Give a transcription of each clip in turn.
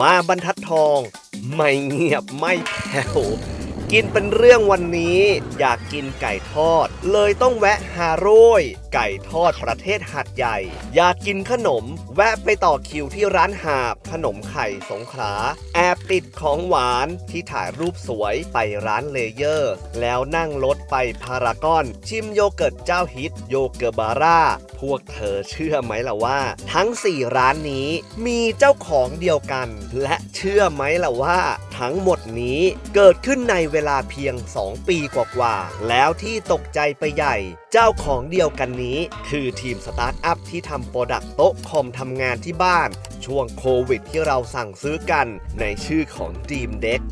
มาบรรทัดทอง ไม่เงียบไม่แผ่วกินเป็นเรื่องวันนี้ อยากกินไก่ทอด เลยต้องแวะฮาโรยไก่ทอดประเทศหัดใหญ่ อยากกินขนม แวะไปต่อคิวที่ร้านหาบ ขนมไข่สงขลา แอบติดของหวานที่ถ่ายรูปสวยไปร้านเลเยอร์ แล้วนั่งรถไปพารากอน ชิมโยเกิร์ตเจ้าฮิตโยเกอร์บาร่าพวกเธอเชื่อไหมล่ะว่า ทั้ง 4 ร้านนี้มีเจ้าของเดียวกัน และเชื่อไหมล่ะว่า ทั้งหมดนี้เกิดขึ้นในเวลาเพียง 2 ปีกว่าๆแล้วที่ตกใจไปใหญ่ เจ้าของเดียวกันนี้ คือทีมสตาร์ทอัพที่ทำโปรดักต์โต๊ะคอมทำงานที่บ้าน ช่วงโควิดที่เราสั่งซื้อกันในชื่อของ Dream Deck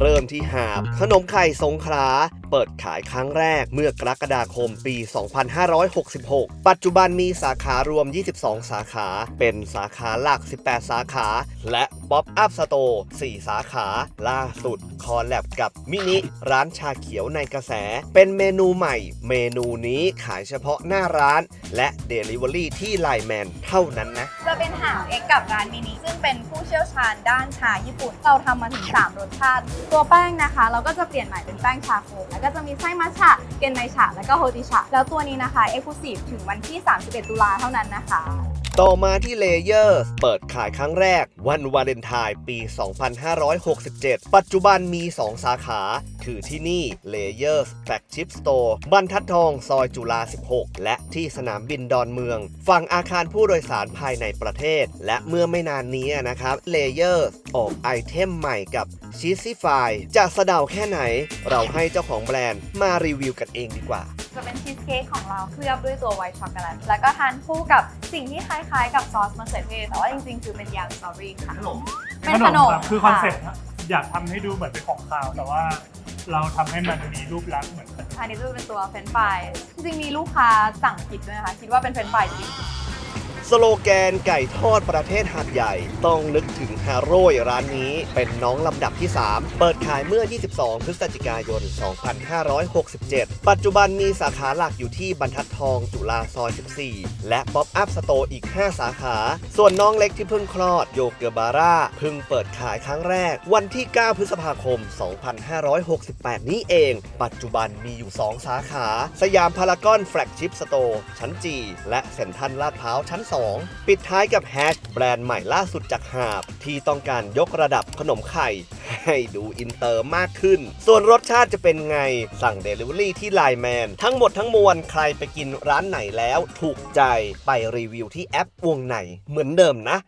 เริ่มที่หาบ ขนมไข่สงขลา เปิดขายครั้งแรกเมื่อกรกฎาคมปี 2566 ปัจจุบันมีสาขารวม 22 สาขา เป็นสาขาหลัก 18 สาขา และป๊อปอัพสโตร์4สาขา ล่าสุดคอลแลบกับมินิร้านชาเขียวในกระแส เป็นเมนูใหม่ เมนูนี้ขายเฉพาะหน้าร้าน และ Delivery ที่ไลแมนเท่านั้นนะ หาวเอ็กกับร้านมินิซึ่งเป็นผู้เชี่ยวชาญด้านชาญี่ปุ่น เราทำมาถึง 3 รสชาติ ตัวแป้งนะคะ เราก็จะเปลี่ยนใหม่เป็นแป้งชาโคแล้วก็จะมีไส้มัทฉะเกนไนฉะแล้วก็โฮติฉะแล้วตัวนี้นะคะเอ็กซ์คลูซีฟถึงวันที่ 31 ตุลาเท่านั้นนะคะ ต่อมาที่เลเยอร์เปิดขายครั้งแรก วันวาเลนไทน์ปี 2567 ปัจจุบันมี 2 สาขา คือที่นี่เลเยอร์แฟลกชิพสโตร์บรรทัดทองซอยจุฬา 16 และที่สนามบินดอนเมือง ฝั่งอาคารผู้โดยสารภายในประเทศ และเมื่อไม่นานนี้นะครับเลเยอร์ออกไอเทมใหม่กับชีสซี่ไฟจะสะเดาแค่ไหน เราให้เจ้าของแบรนด์มารีวิวกันเองดีกว่า จะเป็นชีสเค้กของเราเคลือบด้วยตัวไวท์ช็อกโกแลตแล้วก็ทานคู่กับสิ่งที่คล้ายๆ กับซอสมะเขือเทศแต่ว่าจริงๆ คือเป็นยางสตรอเบอรี่ค่ะเป็นขนมครับคือคอนเซ็ปต์นะอยากทำให้ดูเหมือนเป็นของคาวแต่ว่าเราทำให้มันมีรูปลักษณ์เหมือนขนม อันนี้จะเป็นตัวเฟรนช์ฟรายจริงๆมีลูกค้าสั่งผิดด้วยนะคะ คิดว่าเป็นเฟรนช์ฟรายจริง สโลแกนไก่ทอดประเทศหาดใหญ่ ต้องนึกถึงฮาโร่ยร้านนี้เป็นน้องลำดับที่ 3 เปิดขายเมื่อ 22 พฤศจิกายน 2567 ปัจจุบันมีสาขาหลักอยู่ที่บรรทัดทองจุฬาซอย 14 และป๊อปอัพสโตร์อีก 5 สาขา ส่วนน้องเล็กที่เพิ่งคลอดโยเกอร์บาร่าเพิ่งเปิดขายครั้งแรก วันที่ 9 พฤษภาคม 2568 นี้เอง ปัจจุบันมีอยู่ 2 สาขา สยามพารากอนแฟลกชิพสโตร์ชั้นจีและเซ็นทรัลลาดพร้าวชั้น2 ปิดท้ายกับแฮชแบรนด์ใหม่ล่าสุดจากหาบ ที่ต้องการยกระดับขนมไข่ ให้ดูอินเตอร์มากขึ้น ส่วนรสชาติจะเป็นไง สั่ง Delivery ที่ไลแมนทั้งหมดทั้งมวลใครไปกินร้านไหนแล้ว ถูกใจไปรีวิวที่แอปวงไหนเหมือนเดิมนะ